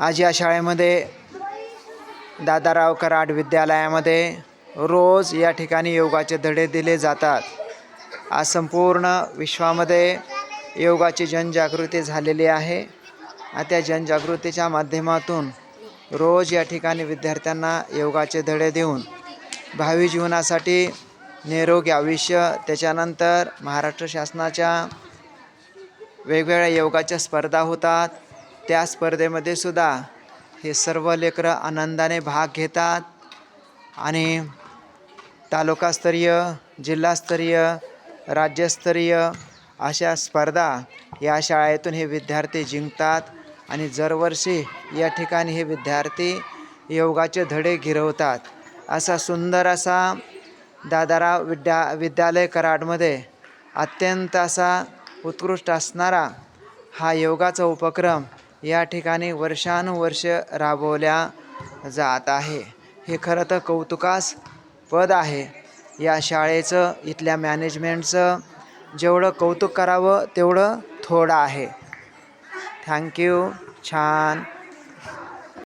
आज या शाळेमध्ये दादाराव कराड विद्यालयामध्ये रोज या ठिकाणी योगाचे धडे दिले जातात. आज संपूर्ण विश्वामध्ये योगाची जनजागृती झालेली आहे. त्या जनजागृतीच्या माध्यमातून रोज या ठिकाणी विद्यार्थ्यांना योगाचे धडे देऊन भावी जीवनासाठी निरोगी आयुष्य त्याच्यानंतर महाराष्ट्र शासनाच्या वेगवेगळ्या योगाच्या स्पर्धा होतात. त्या स्पर्धेमध्ये सुद्धा हे सर्व लेकरं आनंदाने भाग घेतात. आणि तालुकास्तरीय जिल्हास्तरीय राज्यस्तरीय अशा स्पर्धा या शाळेतून हे विद्यार्थी जिंकतात. आणि दरवर्षी या ठिकाणी हे विद्यार्थी योगाचे धडे गिरवतात असा सुंदर असा दादाराव विद्या विद्यालय कराडमध्ये अत्यंत असा उत्कृष्ट असणारा हा योगाचा उपक्रम या ठिकाणी वर्षानुवर्ष राबवल्या जात आहे. हे खरं तर कौतुकास पद आहे. या शाळेचं इथल्या मॅनेजमेंटचं जेवढं कौतुक करावं तेवढं थोडं आहे. थँक्यू छान.